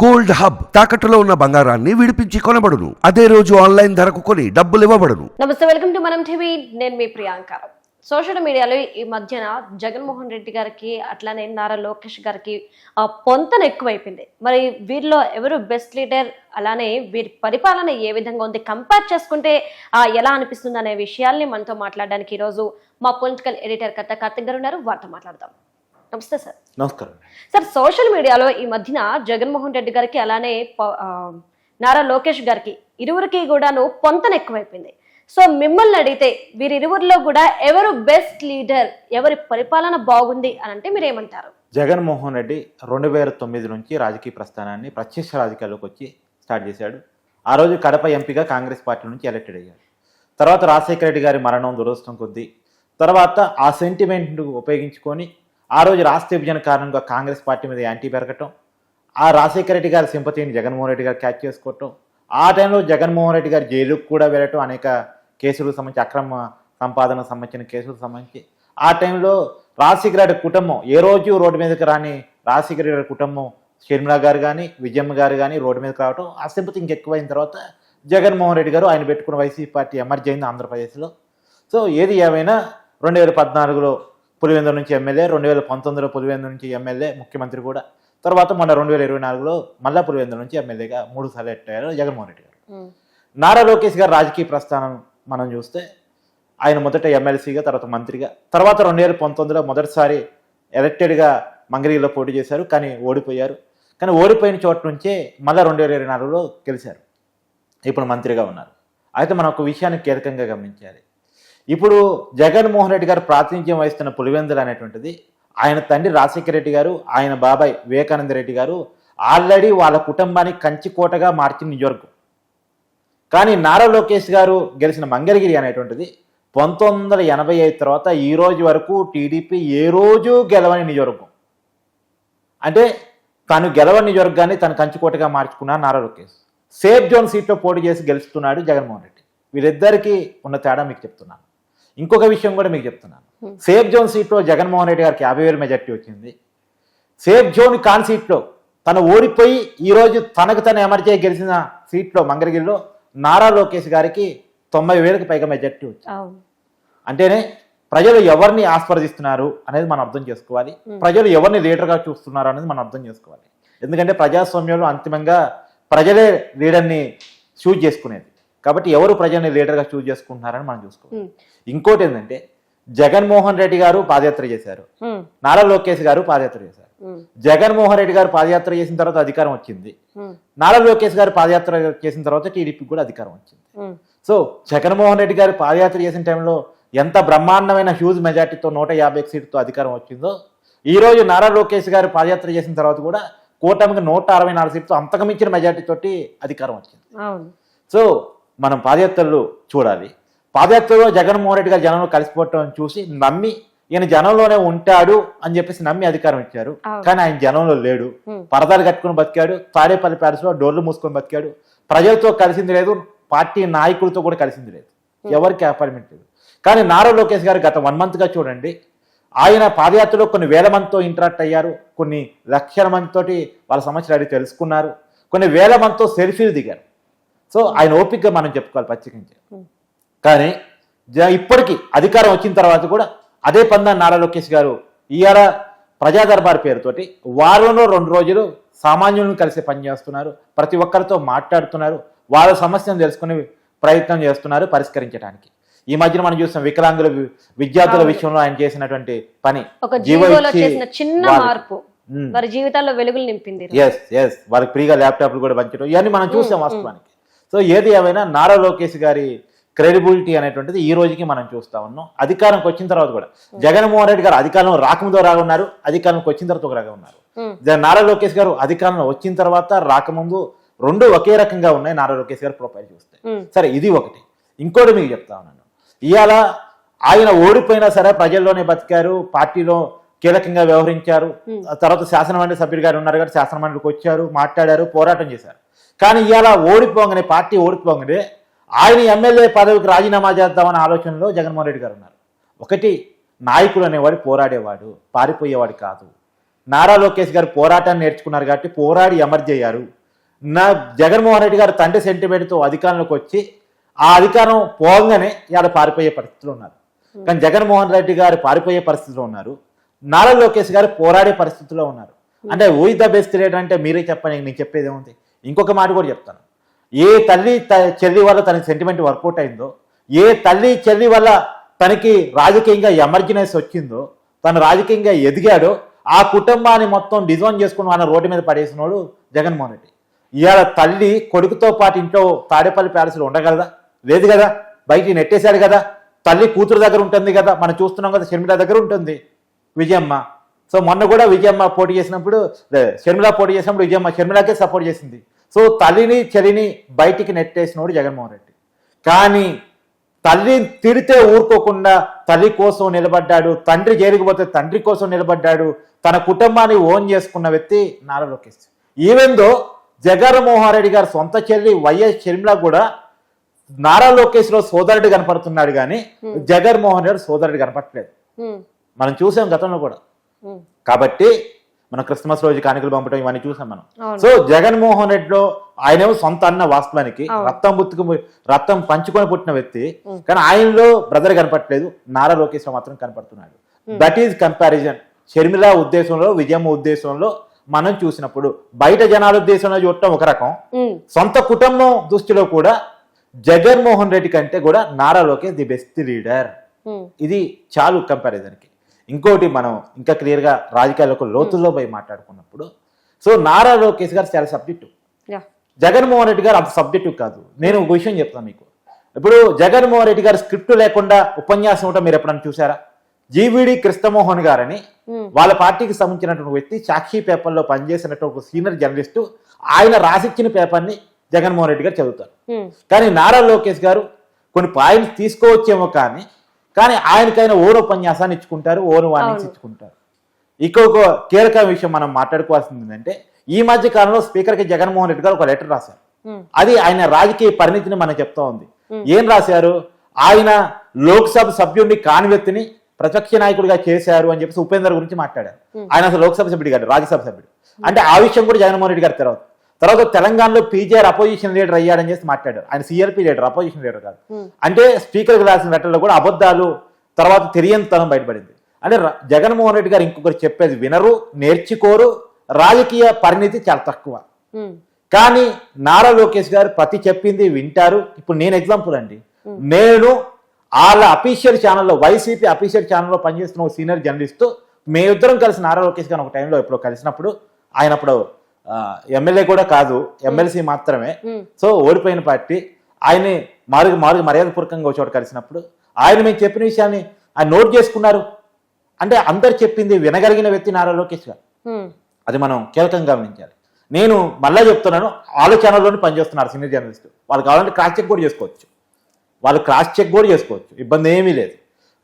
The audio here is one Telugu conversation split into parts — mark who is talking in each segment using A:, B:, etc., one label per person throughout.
A: గోల్డ్ హబ్ తాకట్టులో ఉన్న బంగారాన్ని విడిపించి కొనబడును. అదే రోజు ఆన్లైన్ ధరకు కొని డబ్బులు ఇవ్వబడును.
B: నమస్తే వెల్కమ్ టు మనం టీవీ. నేను మీ ప్రియాంక. సోషల్ మీడియాలో ఈ మధ్యన జగన్మోహన్ రెడ్డి గారికి అట్లానే నారా లోకేష్ గారికి ఆ, పొంతన ఎక్కువైపోయింది. మరి వీరిలో ఎవరు బెస్ట్ లీడర్? అలానే వీరి పరిపాలన ఏ విధంగా ఉంది? కంపేర్ చేసుకుంటే ఎలా అనిపిస్తుంది అనే విషయాల్ని మనతో మాట్లాడడానికి ఈరోజు మా పొలిటికల్ ఎడిటర్ కథ కార్తిక్ గారు ఉన్నారు. వారితో మాట్లాడదాం. నమస్తే సార్.
C: నమస్కారం.
B: సార్ సోషల్ మీడియాలో ఈ మధ్యన జగన్మోహన్ రెడ్డి గారికి అలానే నారా లోకేష్ గారికి ఇరువురికి కూడాను పొంతన ఎక్కువైపోయింది. సో మిమ్మల్ని అడిగితే వీరిరువురిలో కూడా ఎవరు బెస్ట్ లీడర్ ఎవరి పరిపాలన బాగుంది అని అంటే మీరు ఏమంటారు
C: జగన్మోహన్ రెడ్డి రెండు వేల తొమ్మిది నుంచి రాజకీయ ప్రస్థానాన్ని ప్రత్యక్ష రాజకీయాల్లోకి వచ్చి స్టార్ట్ చేశాడు. ఆ రోజు కడప ఎంపీగా కాంగ్రెస్ పార్టీ నుంచి ఎలక్టెడ్ అయ్యాడు. తర్వాత రాజశేఖర రెడ్డి గారి మరణం దురదృష్టం కొద్దీ తర్వాత ఆ సెంటిమెంట్ ఉపయోగించుకొని ఆ రోజు రాష్ట్ర విభజన కారణంగా కాంగ్రెస్ పార్టీ మీద యాంటీ పెరగటం ఆ రాజశేఖర రెడ్డి గారి సింపతిని జగన్మోహన్ రెడ్డి గారు క్యాచ్ చేసుకోవటం ఆ టైంలో జగన్మోహన్ రెడ్డి గారు జైలుకు కూడా వెళ్ళటం అనేక కేసులకు సంబంధించి అక్రమ సంపాదనకు సంబంధించిన కేసులకు సంబంధించి ఆ టైంలో రాజశేఖర రెడ్డి కుటుంబం ఏ రోజు రోడ్డు మీదకి రాని రాజశేఖర రెడ్డి కుటుంబం షర్మిల గారు కానీ విజయమ్మ గారు కానీ రోడ్డు మీదకి రావటం ఆ సింపతి ఇంకెక్కువైన తర్వాత జగన్మోహన్ రెడ్డి గారు ఆయన పెట్టుకున్న వైసీపీ పార్టీ ఎమర్జీ అయింది ఆంధ్రప్రదేశ్లో. సో ఏది ఏమైనా రెండు వేల పద్నాలుగులో పులివెందుల నుంచి ఎమ్మెల్యే రెండు వేల పంతొమ్మిదిలో పులివెందుల నుంచి ఎమ్మెల్యే ముఖ్యమంత్రి కూడా. తర్వాత మొన్న రెండు వేల ఇరవై నాలుగులో మళ్ళా పులివెందుల నుంచి ఎమ్మెల్యేగా మూడు సార్లు ఎట్ అయ్యారు జగన్మోహన్ రెడ్డి గారు. నారా లోకేష్ గారు రాజకీయ ప్రస్థానం మనం చూస్తే ఆయన మొదట ఎమ్మెల్సీగా తర్వాత మంత్రిగా తర్వాత రెండు వేల పంతొమ్మిదిలో మొదటిసారి ఎలక్టెడ్గా మంగళగిరిలో పోటీ చేశారు కానీ ఓడిపోయారు. కానీ ఓడిపోయిన చోట నుంచే మళ్ళీ రెండు వేల ఇరవై నాలుగులో గెలిచారు. ఇప్పుడు మంత్రిగా ఉన్నారు. అయితే మనం ఒక విషయాన్ని కీలకంగా గమనించాలి. ఇప్పుడు జగన్మోహన్ రెడ్డి గారు ప్రాతినిధ్యం వహిస్తున్న పులివెందులు అనేటువంటిది ఆయన తండ్రి రాజశేఖర రెడ్డి గారు ఆయన బాబాయ్ వివేకానంద రెడ్డి గారు ఆల్రెడీ వాళ్ళ కుటుంబాన్ని కంచికోటగా మార్చిన నియోజకవర్గం. కానీ నారా లోకేష్ గారు గెలిచిన మంగళగిరి అనేటువంటిది పంతొమ్మిది వందల ఎనభై ఐదు తర్వాత ఈ రోజు వరకు టీడీపీ ఏ రోజు గెలవని నియోజకవర్గం. అంటే తను గెలవని నియోజకవర్గాన్ని తను కంచుకోటగా మార్చుకున్నాడు నారా లోకేష్. సేఫ్ జోన్ సీట్లో పోటీ చేసి గెలుస్తున్నాడు జగన్మోహన్ రెడ్డి. వీరిద్దరికీ ఉన్న తేడా మీకు చెప్తున్నాను. ఇంకొక విషయం కూడా మీకు చెప్తున్నాను. సేఫ్ జోన్ సీట్లో జగన్మోహన్ రెడ్డి గారికి యాభై వేల మెజార్టీ వచ్చింది. సేఫ్ జోన్ కాన్ సీట్లో తను ఓడిపోయి ఈరోజు తనకు తను ఎమర్జీ గెలిచిన సీట్లో మంగళగిరిలో నారా లోకేష్ గారికి తొంభై వేలకు పైగా మెజార్టీ వచ్చింది. అంటేనే ప్రజలు ఎవరిని ఆస్వాదిస్తున్నారు అనేది మనం అర్థం చేసుకోవాలి. ప్రజలు ఎవరిని లీడర్గా చూస్తున్నారు అనేది మనం అర్థం చేసుకోవాలి. ఎందుకంటే ప్రజాస్వామ్యంలో అంతిమంగా ప్రజలే లీడర్ని చూజ్ చేసుకునేది. కాబట్టి ఎవరు ప్రజల్ని లీడర్గా చూజ్ చేసుకుంటున్నారని మనం చూసుకోవాలి. ఇంకోటి ఏంటంటే జగన్మోహన్ రెడ్డి గారు పాదయాత్ర చేశారు. నారా లోకేష్ గారు పాదయాత్ర చేశారు. జగన్మోహన్ రెడ్డి గారు పాదయాత్ర చేసిన తర్వాత అధికారం వచ్చింది. నారా లోకేష్ గారు పాదయాత్ర చేసిన తర్వాత టీడీపీకి కూడా అధికారం వచ్చింది. సో జగన్మోహన్ రెడ్డి గారు పాదయాత్ర చేసిన టైంలో ఎంత బ్రహ్మాండమైన హ్యూజ్ మెజార్టీతో నూట యాభై సీట్తో అధికారం వచ్చిందో ఈ రోజు నారా లోకేష్ గారు పాదయాత్ర చేసిన తర్వాత కూడా కూటమికి నూట అరవై నాలుగు సీట్లు అంతకు మించిన మెజార్టీ తోటి అధికారం వచ్చింది. సో మనం పాదయాత్రలు చూడాలి. పాదయాత్రలో జగన్మోహన్ రెడ్డి గారు జనంలో కలిసిపోవటం చూసి నమ్మి ఈయన జనంలోనే ఉంటాడు అని చెప్పేసి నమ్మి అధికారం ఇచ్చారు. కానీ ఆయన జనంలో లేడు. పరదాలు కట్టుకుని బతికాడు. తాడేపల్లి ప్యాలెస్లో డోర్లు మూసుకొని బతికాడు. ప్రజలతో కలిసింది లేదు పార్టీ నాయకులతో కూడా కలిసింది లేదు. ఎవరికి అపాయింట్మెంట్ లేదు. కానీ నారా లోకేష్ గారు గత వన్ మంత్గా చూడండి ఆయన పాదయాత్రలో కొన్ని వేల మందితో ఇంటరాక్ట్ అయ్యారు. కొన్ని లక్షల మందితోటి వాళ్ళ సమస్యలు అడిగి తెలుసుకున్నారు. కొన్ని వేల మందితో సెల్ఫీలు దిగారు. సో ఆయన ఓపికగా మనం చెప్పుకోవాలి
B: ఉమ్,
C: కానీ ఇప్పటికీ అధికారం వచ్చిన తర్వాత కూడా అదే పందా నారా లోకేష్ గారు ఇవాళ ప్రజా దర్బార్ పేరుతోటి వారంలో రెండు రోజులు సామాన్యులను కలిసి పనిచేస్తున్నారు. ప్రతి ఒక్కరితో మాట్లాడుతున్నారు. వాళ్ళ సమస్యను తెలుసుకునే ప్రయత్నం చేస్తున్నారు పరిష్కరించడానికి. ఈ మధ్యన మనం చూస్తాం వికలాంగుల విద్యార్థుల. విషయంలో ఆయన చేసినటువంటి పని
B: చేసిన చిన్న మార్పు. వారి జీవితాల్లో వెలుగులు నింపింది
C: ఎస్ ఎస్ వాళ్ళకి ఫ్రీగా ల్యాప్టాప్లు కూడా పంచడం ఇవన్నీ మనం చూసాం వాస్తవానికి. సో ఏది ఏమైనా నారా లోకేష్ గారి క్రెడిబిలిటీ అనేటువంటిది ఈ రోజుకి మనం చూస్తా ఉన్నాం. అధికారంకి వచ్చిన తర్వాత కూడా. జగన్మోహన్ రెడ్డి గారు అధికారంలో రాకముందు రాగా ఉన్నారు అధికారంలోకి వచ్చిన తర్వాత ఒక రాగా ఉన్నారు. నారా లోకేష్ గారు అధికారంలో వచ్చిన తర్వాత రాకముందు రెండు ఒకే రకంగా ఉన్నాయి నారా లోకేష్ గారు ప్రొఫైల్ చూస్తే. సరే ఇది ఒకటి. ఇంకోటి మీకు చెప్తా ఉన్నాను. ఇవాళ ఆయన ఓడిపోయినా సరే ప్రజల్లోనే బతికారు పార్టీలో కీలకంగా వ్యవహరించారు. తర్వాత శాసనమండలి సభ్యులు గారు ఉన్నారు కాబట్టి శాసనమండలికి వచ్చారు మాట్లాడారు పోరాటం చేశారు. కానీ ఇవాళ ఓడిపోగానే పార్టీ ఓడిపోగానే ఆయన ఎమ్మెల్యే పదవికి రాజీనామా చేద్దామనే ఆలోచనలో జగన్మోహన్ రెడ్డి గారు ఉన్నారు. ఒకటి నాయకుడు అనేవాడు పోరాడేవాడు పారిపోయేవాడు కాదు. నారా లోకేష్ గారు పోరాటాన్ని నేర్చుకున్నారు కాబట్టి పోరాడి ఎమర్జ్ అయ్యారు. నా జగన్మోహన్ రెడ్డి గారు తండ్రి సెంటిమెంట్తో అధికారంలోకి వచ్చి ఆ అధికారం పోగానే ఇవాళ పారిపోయే పరిస్థితిలో ఉన్నారు. కానీ జగన్మోహన్ రెడ్డి గారు పారిపోయే పరిస్థితిలో ఉన్నారు. నారా లోకేష్ గారు పోరాడే పరిస్థితిలో ఉన్నారు. అంటే ఊయిద బెస్ట్ రేట్ అంటే మీరే చెప్పండి నేను చెప్పేది ఏముంది? ఇంకొక మాట కూడా చెప్తాను. ఏ తల్లి త- చెల్లి వల్ల తన సెంటిమెంట్ వర్కౌట్ అయిందో ఏ తల్లి చెల్లి వల్ల తనకి రాజకీయంగా ఎమర్జెన్సీ వచ్చిందో తను రాజకీయంగా ఎదిగాడో ఆ కుటుంబాన్ని మొత్తం డిజైన్ చేసుకుని వాళ్ళ రోడ్డు మీద పడేసినోడు జగన్మోహన్ రెడ్డి. ఇవాళ తల్లి కొడుకుతో పాటు ఇంట్లో తాడేపల్లి ప్యాలెస్లో ఉండగలదా? లేదు కదా. బయటికి నెట్టేశాడు కదా. తల్లి కూతురు దగ్గర ఉంటుంది కదా. మనం చూస్తున్నాం కదా షర్మిల దగ్గర ఉంటుంది విజయమ్మ. సో మొన్న కూడా విజయమ్మ పోటీ చేసినప్పుడు షర్మిల పోటీ చేసినప్పుడు విజయమ్మ షర్మిలకే సపోర్ట్ చేసింది. సో తల్లిని చెల్లిని బయటికి నెట్టేసినోడు జగన్మోహన్ రెడ్డి. కానీ తల్లిని తిడితే ఊరుకోకుండా తల్లి కోసం నిలబడ్డాడు తండ్రి జైలుకి పోతే తండ్రి కోసం నిలబడ్డాడు తన కుటుంబాన్ని ఓన్ చేసుకున్న వ్యక్తి నారా లోకేష్. ఈవెన్ దో జగన్మోహన్ రెడ్డి గారి సొంత చెల్లి వైఎస్ షర్మిల కూడా నారా లోకేష్లో సోదరుడు కనపడుతున్నాడు కానీ జగన్మోహన్ రెడ్డి సోదరుడు కనపడట్లేదు.
B: ఉమ్,
C: మనం చూసాం గతంలో కూడా. కాబట్టి మనం క్రిస్మస్ రోజు కానుకలు పంపడం ఇవన్నీ చూసాం మనం. సో జగన్మోహన్ రెడ్డిలో ఆయనేమో సొంత అన్న వాస్తవానికి. రక్తం బుత్తుకు రక్తం పంచుకొని పుట్టిన వ్యక్తి. కానీ ఆయనలో బ్రదర్ కనపట్లేదు నారా లోకేష్ మాత్రం కనపడుతున్నాడు. దట్ ఈజ్ కంపారిజన్ షర్మిల ఉద్దేశంలో విజయమ్మ ఉద్దేశంలో మనం చూసినప్పుడు బయట జనాల ఉద్దేశంలో చూడటం ఒక రకం. సొంత కుటుంబం దృష్టిలో కూడా జగన్మోహన్ రెడ్డి కంటే కూడా Nara Lokesh the best leader ఇది చాలు కంపారిజన్కి ఇంకోటి మనం ఇంకా క్లియర్గా రాజకీయాలకు లోతుల్లో పోయి మాట్లాడుకున్నప్పుడు సో నారా లోకేష్ గారు చాలా సబ్జెక్టు జగన్మోహన్ రెడ్డి గారు అంత సబ్జెక్టివ్ కాదు. నేను ఒక విషయం చెప్తాను మీకు. ఇప్పుడు జగన్మోహన్ రెడ్డి గారు స్క్రిప్ట్ లేకుండా ఉపన్యాసం ఇవ్వటం మీరు ఎప్పుడైనా చూసారా జీవిడి కృష్ణమోహన్ గారని వాళ్ళ పార్టీకి సంబంధించినటువంటి వ్యక్తి సాక్షి పేపర్లో పనిచేసినటువంటి ఒక సీనియర్ జర్నలిస్టు ఆయన రాసిచ్చిన పేపర్ని జగన్మోహన్ రెడ్డి గారు చదువుతారు. కానీ నారా లోకేష్ గారు కొన్ని పాయింట్స్ తీసుకోవచ్చేమో కానీ కానీ ఆయనకైనా ఓన్ ఉపన్యాసాన్ని ఇచ్చుకుంటారు ఓన్ వార్నింగ్స్
B: అవును.
C: ఇచ్చుకుంటారు. ఇంకొక కీలక విషయం మనం మాట్లాడుకోవాల్సింది ఏంటంటే ఈ మధ్య కాలంలో స్పీకర్కి జగన్మోహన్ రెడ్డి గారు ఒక లెటర్ రాశారు. అది ఆయన రాజకీయ పరిణితిని మనం చెప్తా ఉంది. ఏం రాశారు? ఆయన లోక్సభ సభ్యుడిని కాని వ్యక్తిని ప్రతిపక్ష నాయకుడిగా చేశారు అని చెప్పేసి ఉపేందర్ గురించి మాట్లాడారు. ఆయన అసలు లోక్సభ సభ్యుడు కాదు రాజ్యసభ సభ్యుడు. అంటే ఆ విషయం కూడా జగన్మోహన్ రెడ్డి గారు తర్వాత తర్వాత తెలంగాణలో పీజీఆర్ అపోజిషన్ లీడర్ అయ్యాడని చేసి మాట్లాడారు. ఆయన సిఆర్పీ లీడర్ అపోజిషన్ లీడర్ కాదు. అంటే స్పీకర్కి రాసిన లెటర్లో కూడా అబద్ధాలు తర్వాత తెలియనితనం బయటపడింది. అంటే జగన్మోహన్ రెడ్డి గారు ఇంకొకరు చెప్పేది వినరు నేర్చుకోరు రాజకీయ పరిణితి చాలా తక్కువ. కానీ నారా లోకేష్ గారు ప్రతి చెప్పింది వింటారు. ఇప్పుడు నేను ఎగ్జాంపుల్ అండి. నేను వాళ్ళ అఫీషియల్ ఛానల్లో వైసీపీ అఫీషియల్ ఛానల్లో పనిచేస్తున్న ఒక సీనియర్ జర్నలిస్ట్ మేమిద్దరం కలిసి నారా లోకేష్ గారు ఒక టైంలో ఎప్పుడో కలిసినప్పుడు ఆయన అప్పుడు ఎమ్మెల్యే కూడా కాదు ఎమ్మెల్సీ మాత్రమే. సో ఓడిపోయిన పార్టీ ఆయన్ని మారుగు మారుగు మర్యాదపూర్వకంగా ఒక చోట కలిసినప్పుడు ఆయన మేము చెప్పిన విషయాన్ని ఆయన నోట్ చేసుకున్నారు. అంటే అందరు చెప్పింది వినగలిగిన వ్యక్తి నారా లోకేష్ గారు. అది మనం కీలకంగా గమనించాలి. నేను మళ్ళా చెప్తున్నాను వాళ్ళ ఛానల్లోనే పనిచేస్తున్నారు సీనియర్ జర్నలిస్ట్. వాళ్ళు కావాలంటే క్రాస్ చెక్ కూడా చేసుకోవచ్చు. వాళ్ళు క్రాస్ చెక్ కూడా చేసుకోవచ్చు. ఇబ్బంది ఏమీ లేదు.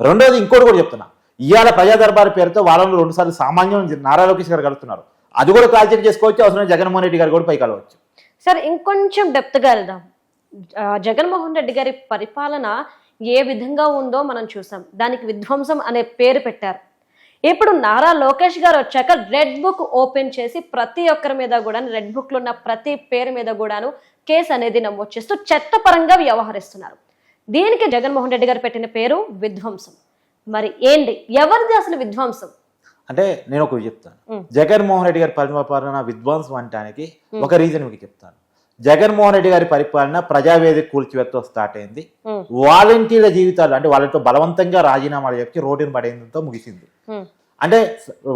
C: రెండోది ఇంకోటి కూడా చెప్తున్నా. ఇవాళ ప్రజా దర్బార్ పేరుతో వాళ్ళలో రెండుసార్లు సామాన్యం నారా లోకేష్ గారు కలుస్తున్నారు. అది కూడా క్రాస్ చేసుకోవచ్చు అవసరం జగన్మోహన్ రెడ్డి గారు కూడా పై కలవచ్చు
B: సార్ ఇంకొంచెం డెప్త్గా వెళ్దాం. జగన్మోహన్ రెడ్డి గారి పరిపాలన ఏ విధంగా ఉందో మనం చూసాం. దానికి విధ్వంసం అనే పేరు పెట్టారు. ఇప్పుడు నారా లోకేష్ గారు వచ్చాక రెడ్ బుక్ ఓపెన్ చేసి ప్రతి ఒక్కరి మీద కూడా రెడ్ బుక్లో ఉన్న ప్రతి పేరు మీద కూడాను కేసు అనేది నమోదు చేస్తూ చట్టపరంగా వ్యవహరిస్తున్నారు. దీనికి జగన్మోహన్ రెడ్డి గారు పెట్టిన పేరు విధ్వంసం. మరి ఏంటి? ఎవరిది అసలు విధ్వంసం?
C: అంటే నేను ఒకటి చెప్తాను. జగన్మోహన్ రెడ్డి గారి పరిపాలన విధ్వంసం అంటానికి ఒక రీజన్ మీకు చెప్తాను. జగన్మోహన్ రెడ్డి గారి పరిపాలన ప్రజావేదిక కూల్చివేతతో స్టార్ట్ అయింది. వాలంటీర్ల జీవితాలు అంటే వాళ్ళతో బలవంతంగా రాజీనామాలు చెప్పి రోడ్డుని పడేయడంతో ముగిసింది. అంటే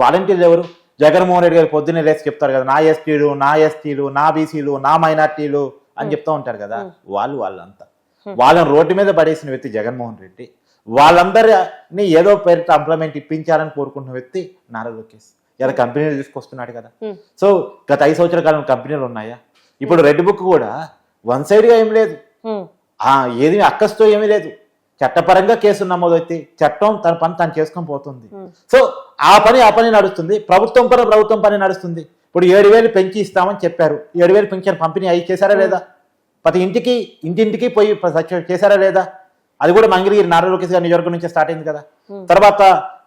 C: వాలంటీర్లు ఎవరు? జగన్మోహన్ రెడ్డి గారు పొద్దున్నే లేచి చెప్తారు కదా నా ఎస్టీలు నా ఎస్టీలు నా బీసీలు నా మైనార్టీలు అని చెప్తా ఉంటారు కదా. వాళ్ళు వాళ్ళంతా. వాళ్ళని రోడ్డు మీద పడేసిన వ్యక్తి జగన్మోహన్ రెడ్డి. వాళ్ళందరినీ ఏదో పేరిట ఎంప్లాయ్మెంట్ ఇప్పించాలని కోరుకుంటున్న వ్యక్తి నారా లోకేష్. ఇలా కంపెనీలు తీసుకొస్తున్నాడు కదా.
B: ఉమ్,
C: సో గత ఐదు సంవత్సరాల కాలం కంపెనీలు ఉన్నాయా? ఇప్పుడు రెడ్ బుక్ కూడా వన్ సైడ్గా ఏం లేదు.
B: ఉమ్,
C: ఆ ఏది అక్కస్తో ఏమీ లేదు. చట్టపరంగా కేసు నమోదైతే చట్టం తన పని తను చేసుకొని పోతుంది.
B: Hmm.
C: సో ఆ పని ఆ పని నడుస్తుంది. ప్రభుత్వం పని ప్రభుత్వం పని నడుస్తుంది. ఇప్పుడు ఏడు వేలు పెంచి ఇస్తామని చెప్పారు. ఏడు వేలు పెంచిన పంపిణీ అయి చేశారా లేదా? ప్రతి ఇంటికి ఇంటింటికి పోయి ప్ర- చేశారా లేదా? అది కూడా మంగళగిరి నారా లోకేష్ గారి నియోజకవర్గం నుంచి స్టార్ట్ అయింది కదా. తర్వాత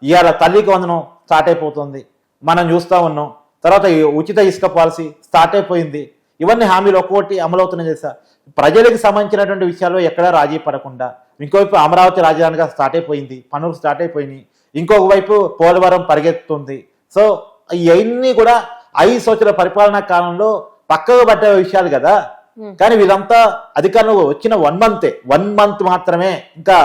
C: ఇవాళ తల్లికి వందనం స్టార్ట్ అయిపోతుంది. మనం చూస్తా ఉన్నాం. తర్వాత ఉచిత ఇసుక పాలసీ స్టార్ట్ అయిపోయింది. ఇవన్నీ హామీలు ఒక్కొక్కటి అమలవుతున్నాయి తెలుసా? ప్రజలకు సంబంధించినటువంటి విషయాల్లో ఎక్కడా రాజీ పడకుండా ఇంకోవైపు అమరావతి రాజధానిగా స్టార్ట్ అయిపోయింది పనులు స్టార్ట్ అయిపోయినాయి ఇంకొక వైపు పోలవరం పరిగెత్తుతుంది. సో ఇవన్నీ కూడా ఐదు సంవత్సరాల పరిపాలనా కాలంలో పక్కకు పడ్డ విషయాలు కదా. కానీ వీళ్ళంతా అధికారంలో వచ్చిన వన్ మంతే వన్ మంత్ మాత్రమే ఇంకా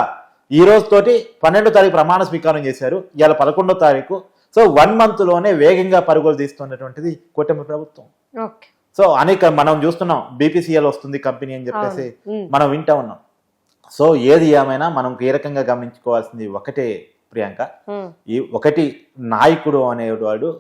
C: ఈ రోజు తోటి పన్నెండో తారీఖు ప్రమాణ స్వీకారం చేశారు. ఇవాళ పదకొండో తారీఖు. సో వన్ మంత్లోనే వేగంగా పరుగులు తీస్తున్నటువంటిది కూటమి ప్రభుత్వం. సో అనేక మనం చూస్తున్నాం బీపీసీఎల్ వస్తుంది కంపెనీ అని చెప్పేసి
B: ఉమ్.
C: మనం వింటా ఉన్నాం. సో ఏది ఏమైనా మనం ఏ రకంగా గమనించుకోవాల్సింది ఒకటే ప్రియాంక.
B: ఉమ్.
C: ఈ ఒకటి నాయకుడు అనేవాడు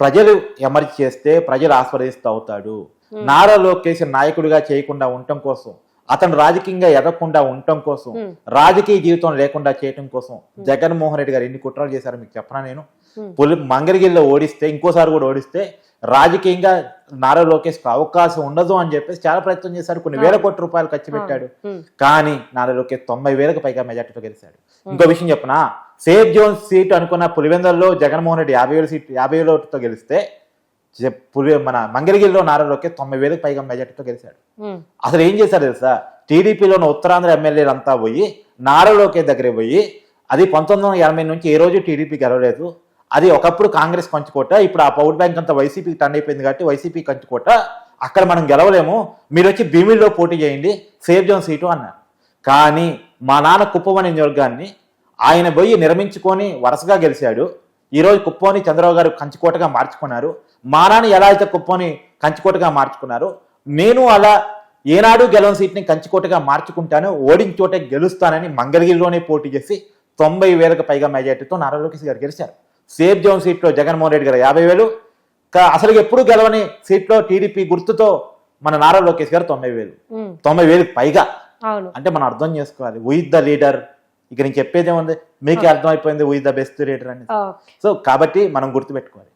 C: ప్రజలు ఎమర్జ్ చేస్తే ప్రజలు ఆస్వాదిస్తూ అవుతాడు. నారా లోకేష్ నాయకుడిగా చేయకుండా ఉండటం కోసం అతను రాజకీయంగా ఎదగకుండా ఉండటం కోసం
B: Hmm.
C: రాజకీయ జీవితం లేకుండా చేయటం కోసం జగన్మోహన్ రెడ్డి గారు ఎన్ని కుట్రలు చేశారో మీకు చెప్పనా నేను?
B: Hmm.
C: పులి మంగళగిరిలో ఓడిస్తే ఇంకోసారి కూడా ఓడిస్తే రాజకీయంగా నారా లోకేష్ అవకాశం ఉండదు అని చెప్పేసి చాలా ప్రయత్నం చేశాడు. కొన్ని వేల కోట్ల రూపాయలు ఖర్చు పెట్టాడు. కానీ నారా లోకేష్ తొంభై వేలకు పైగా మెజార్టీతో గెలిచాడు. ఇంకో విషయం చెప్పనా? సేఫ్ జోన్ సీట్ అనుకున్న పులివెందల్లో జగన్మోహన్ రెడ్డి యాభై వేల సీట్ యాభై వేలతో గెలిస్తే పులి మన మంగళగిరిలో నారా లోకేష్ తొంభై వేలకు పైగా మెజార్టీతో గెలిచాడు. అసలు ఏం చేశారు తెలుసా? టీడీపీలో ఉన్న ఉత్తరాంధ్ర ఎమ్మెల్యేలు అంతా పోయి నారా లోకేష్ దగ్గరికి పోయి అది పంతొమ్మిది వందల ఎనభై నుంచి ఏ రోజు టీడీపీ గెలవలేదు. అది ఒకప్పుడు కాంగ్రెస్ కంచుకోట ఇప్పుడు ఆ పవర్ బ్యాంక్ అంతా వైసీపీకి టర్న్ అయిపోయింది కాబట్టి వైసీపీ కంచుకోట. అక్కడ మనం గెలవలేము మీరు వచ్చి భీమిల్లో పోటీ చేయండి సేఫ్ జోన్ సీటు అన్నారు. కానీ మా నాన్న కుప్పం అనే వర్గాన్ని ఆయన పోయి నిర్మించుకొని వరుసగా గెలిచాడు. ఈరోజు కుప్పని చంద్రబాబు గారు కంచుకోటగా మార్చుకున్నారు. మా నాన్న ఎలా అయితే కుప్పని కంచుకోటగా మార్చుకున్నారు. నేను అలా ఏనాడు గెలవని సీట్ని కంచుకోటగా మార్చుకుంటాను ఓడిన చోటే గెలుస్తానని మంగళగిరిలోనే పోటీ చేసి తొంభై వేలకు పైగా మెజార్టీతో నారా లోకేష్ గారు గెలిచారు. సేఫ్ జోన్ సీట్లో జగన్మోహన్ రెడ్డి గారు యాభై వేలు అసలు ఎప్పుడు గెలవని సీట్లో టీడీపీ గుర్తుతో మన నారా లోకేష్ గారు తొంభై వేలు. తొంభై వేలకు పైగా. అంటే మనం అర్థం చేసుకోవాలి. విత్ ద లీడర్ ఇక నేను చెప్పేది ఏముంది? మీకు అర్థమైపోయింది. విత్ ద బెస్ట్ లీడర్ అని. సో కాబట్టి మనం గుర్తుపెట్టుకోవాలి.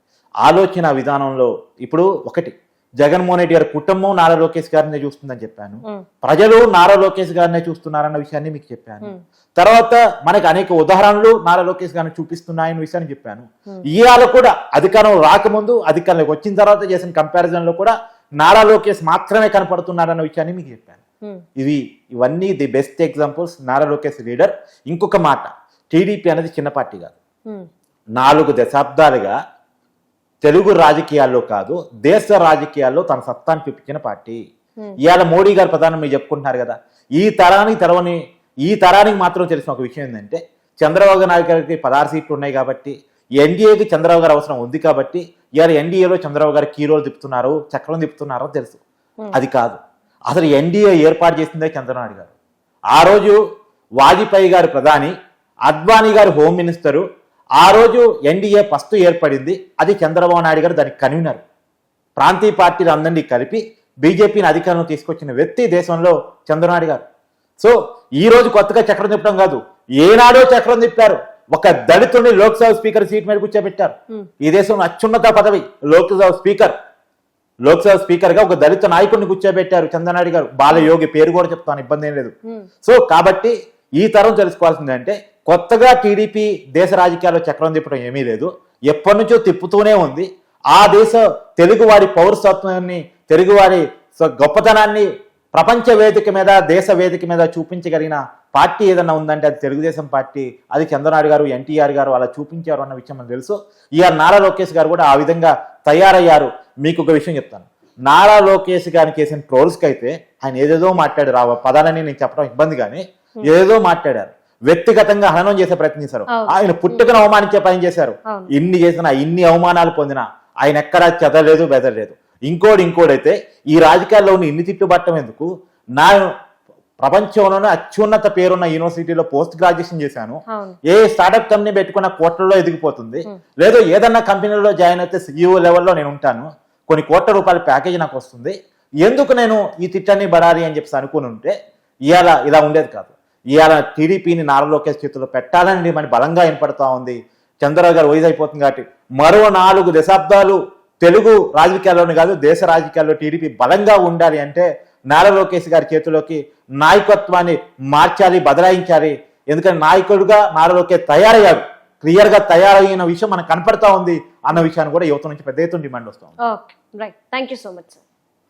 C: ఆలోచన విధానంలో ఇప్పుడు ఒకటి జగన్మోహన్ రెడ్డి గారి కుటుంబం నారా లోకేష్ గారినే చూస్తుందని చెప్పాను. ప్రజలు నారా లోకేష్ గారినే చూస్తున్నారన్న విషయాన్ని మీకు చెప్పాను. తర్వాత మనకి అనేక ఉదాహరణలు నారా లోకేష్ గారిని చూపిస్తున్నాయన్న విషయాన్ని చెప్పాను. ఇవాళ కూడా అధికారం రాకముందు అధికారంలోకి వచ్చిన తర్వాత చేసిన కంపారిజన్లో కూడా నారా లోకేష్ మాత్రమే కనపడుతున్నారన్న విషయాన్ని మీకు చెప్పాను. ఇవి ఇవన్నీ the best examples Nara Lokesh leader ఇంకొక మాట టీడీపీ అనేది చిన్న పార్టీ కాదు. నాలుగు దశాబ్దాలుగా తెలుగు రాజకీయాల్లో కాదు దేశ రాజకీయాల్లో తన సత్తాన్ని చూపించిన పార్టీ. ఇవాళ మోడీ గారు ప్రధాని మీరు చెప్పుకుంటున్నారు కదా ఈ తరానికి తెరవని ఈ తరానికి మాత్రం తెలిసిన ఒక విషయం ఏంటంటే చంద్రబాబు నాయుడు గారికి పదహారు సీట్లు ఉన్నాయి కాబట్టి ఎన్డీఏకి చంద్రబాబు గారు అవసరం ఉంది కాబట్టి ఇవాళ ఎన్డీఏలో చంద్రబాబు గారు కీరోలు తిప్పుతున్నారు చక్రం తిప్పుతున్నారో తెలుసు. అది కాదు అసలు ఎన్డీఏ ఏర్పాటు చేసిందే చంద్రబాబు గారు ఆ రోజు వాజ్పేయి గారు ప్రధాని అద్వానీ గారు హోమ్ మినిస్టరు ఆ రోజు ఎన్డీఏ ఫస్ట్ ఏర్పడింది. అది చంద్రబాబు నాయుడు గారు దానికి కన్వీనర్. ప్రాంతీయ పార్టీలు అందరినీ కలిపి బీజేపీని అధికారంలో తీసుకొచ్చిన వ్యక్తి దేశంలో చంద్రనాయుడు గారు. సో ఈ రోజు కొత్తగా చక్రం తిప్పడం కాదు. ఏనాడో చక్రం తిప్పారు. ఒక దళితుడిని లోక్సభ స్పీకర్ సీట్ మీద కూర్చోబెట్టారు. ఈ దేశంలో అత్యున్నత పదవి లోక్సభ స్పీకర్. లోక్సభ స్పీకర్గా ఒక దళిత నాయకుడిని కూర్చోబెట్టారు చంద్రనాయుడు గారు. బాలయోగి పేరు కూడా చెప్తాను ఇబ్బంది ఏం లేదు. సో కాబట్టి ఈ తరం తెలుసుకోవాల్సింది అంటే కొత్తగా టీడీపీ దేశ రాజకీయాల్లో చక్రం తిప్పడం ఏమీ లేదు. ఎప్పటి నుంచో తిప్పుతూనే ఉంది. ఆ దేశ తెలుగువారి పౌరసత్వాన్ని తెలుగువారి గొప్పతనాన్ని ప్రపంచ వేదిక మీద దేశ వేదిక మీద చూపించగలిగిన పార్టీ ఏదన్నా ఉందంటే అది తెలుగుదేశం పార్టీ అది చంద్రనాయుడు గారు ఎన్టీఆర్ గారు అలా చూపించారు అన్న విషయం మనకు తెలుసు. ఈఆర్ నారా లోకేష్ గారు కూడా ఆ విధంగా తయారయ్యారు. మీకు ఒక విషయం చెప్తాను. నారా లోకేష్ గారిని చేసిన ట్రోల్స్కి అయితే ఆయన ఏదేదో మాట్లాడారు. ఆ పదాలని నేను చెప్పడం ఇబ్బంది కానీ ఏదేదో మాట్లాడారు. వ్యక్తిగతంగా హననం చేసే ప్రయత్నం చేశారు. ఆయన పుట్టుకను అవమానించే పని చేశారు. ఇన్ని చేసినా ఇన్ని అవమానాలు పొందినా ఆయన ఎక్కడా చదవలేదు బెదరలేదు. ఇంకోటి ఇంకోడైతే ఈ రాజకీయాల్లో ఉన్న ఇన్ని తిట్టు పట్టడం ఎందుకు? నా ప్రపంచంలోనే అత్యున్నత పేరున్న యూనివర్సిటీలో పోస్ట్ గ్రాడ్యుయేషన్ చేశాను. ఏ స్టార్టప్ కంపెనీ పెట్టుకున్న కోట్లలో ఎదిగిపోతుంది. లేదు ఏదన్నా కంపెనీలో జాయిన్ అయితే సీఈఓ లెవెల్లో నేను ఉంటాను. కొన్ని కోట్ల రూపాయల ప్యాకేజ్ నాకు వస్తుంది. ఎందుకు నేను ఈ తిట్టాన్ని పడాలి అని చెప్పేసి అనుకుని ఉంటే ఇవాళ ఇలా ఉండేది కాదు. ఇవాళ టీడీపీని నారా లోకేష్ చేతిలో పెట్టాలని మన బలంగా వినపడతా ఉంది. చంద్రబాబు గారు వయసు అయిపోతుంది కాబట్టి మరో నాలుగు దశాబ్దాలు తెలుగు రాజకీయాల్లోనే కాదు దేశ రాజకీయాల్లో టీడీపీ బలంగా ఉండాలి అంటే నారా లోకేష్ గారి చేతిలోకి నాయకత్వాన్ని మార్చాలి బదలాయించాలి. ఎందుకంటే నాయకుడుగా నారా లోకేష్ తయారయ్యాడు. క్లియర్గా తయారైన విషయం మనకు కనపడతా ఉంది అన్న విషయాన్ని కూడా యువత నుంచి పెద్ద ఎత్తున డిమాండ్ వస్తుంది
B: right. Thank you so much sir.